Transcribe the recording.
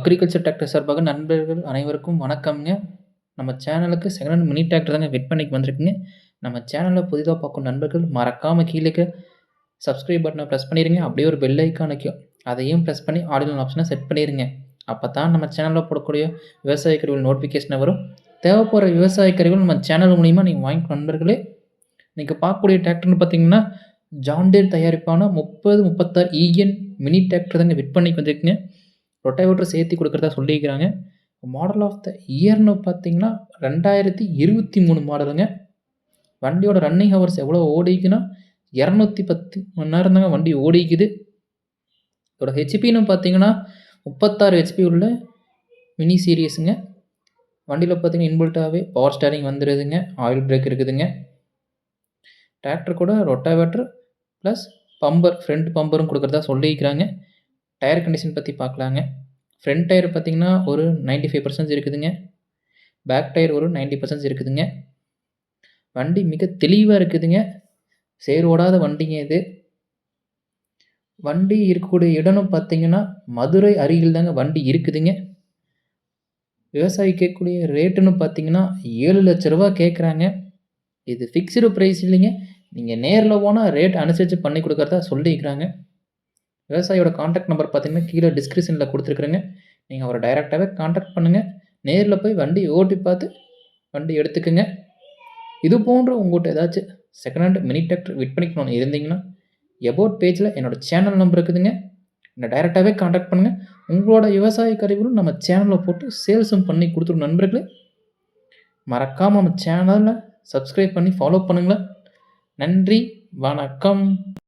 Agriculture tractor சார்பாக நண்பர்கள் அனைவருக்கும் வணக்கம்ங்க. நம்ம சேனலுக்கு செகண்ட் ஹேண்ட் மினி டிராக்டர் தாங்க விற்பனைக்கு வந்திருக்குங்க. நம்ம சேனலில் புதிதாக பார்க்கும் நண்பர்கள் மறக்காமல் கீழே சப்ஸ்கிரைப் பட்டனை ப்ரெஸ் பண்ணிடுங்க அப்படியே ஒரு பெல் ஐக்கானுக்கு அதையும் ப்ரெஸ் பண்ணி ஆடியோ ஆப்ஷனை செட் செட் பண்ணிருங்க. அப்பதான் நம்ம சேனலில் போடக்கூடிய விவசாய கருவிகள் நோட்டிஃபிகேஷன் வரும். தேவைப்படுற விவசாய கருவிகள் நம்ம சேனல் மூலிமா நீங்கள் வாங்கிக்கலாம் நண்பர்களே. நீங்கள் பார்க்கக்கூடிய டிராக்டர்னு பார்த்தீங்கன்னா, ஜான்டேர் தயாரிப்பான 30, 36 இஎன் மினி டிராக்டர் தாங்க விற்பனைக்கு வந்திருக்குங்க. ரொட்டாவேட்டர் சேர்த்து கொடுக்குறதா சொல்லியிருக்கிறாங்க. மாடல் ஆஃப் த இயர்னு பார்த்தீங்கன்னா, 2023 மாடலுங்க. வண்டியோட ரன்னிங் ஹவர்ஸ் எவ்வளோ ஓடிக்குன்னா, 210 மணி நேரம் தாங்க வண்டி ஓடிக்குது. இதோட ஹெச்பின்னு பார்த்தீங்கன்னா, 36 ஹெச்பி உள்ள மினி சீரியஸுங்க வண்டியில் பார்த்தீங்கன்னா, இன்பில்ட்டாவே பவர் ஸ்டேரிங் வந்துடுதுங்க ஆயில் பிரேக் இருக்குதுங்க. டிராக்டர் கூட ரொட்டாவேட்டர் ப்ளஸ் பம்பர் ஃப்ரண்ட் பம்பரும் கொடுக்குறதா சொல்லியிருக்கிறாங்க. டயர் கண்டிஷன் பற்றி பார்க்கலாங்க. ஃப்ரண்ட் டயர் பார்த்திங்கன்னா ஒரு 95% இருக்குதுங்க. பேக் டயர் ஒரு 90% இருக்குதுங்க. வண்டி மிக தெளிவாக இருக்குதுங்க. சேர் ஓடாத வண்டிங்க இது. வண்டி இருக்கக்கூடிய இடம்னு பார்த்தீங்கன்னா, மதுரை அருகில் தாங்க வண்டி இருக்குதுங்க. விவசாயி கேட்கக்கூடிய ரேட்டுன்னு பார்த்தீங்கன்னா, ஏழு லட்ச ரூபா கேட்குறாங்க. இது ஃபிக்ஸ்டு ப்ரைஸ் இல்லைங்க. நீங்கள் நேரில் போனால் ரேட் அனுசரித்து பண்ணி கொடுக்குறதா சொல்லியிருக்கிறாங்க. விவசாயியோட காண்டாக்ட் நம்பர் பார்த்தீங்கன்னா, கீழே டிஸ்கிரிப்ஷனில் கொடுத்துருக்குறேங்க நீங்கள் அவரை டைரெக்டாகவே காண்டாக்ட் பண்ணுங்கள் நேரில் போய் வண்டி ஓட்டி பார்த்து வண்டி எடுத்துக்குங்க இது போன்ற உங்கள்கிட்ட ஏதாச்சும் செகண்ட் ஹேண்ட் மினி டிராக்டர் விற்பனைக்கணும்னு இருந்தீங்கன்னா, எபோட் பேஜில் என்னோட சேனல் நம்பர் இருக்குதுங்க. என்னை டைரெக்டாகவே காண்டாக்ட் பண்ணுங்கள் உங்களோட விவசாய கருவிகளும் நம்ம சேனலில் போட்டு சேல்ஸும் பண்ணி கொடுத்துரும் நண்பர்களே. மறக்காமல் நம்ம சேனலில் சப்ஸ்கிரைப் பண்ணி ஃபாலோ பண்ணுங்களேன். நன்றி, வணக்கம்.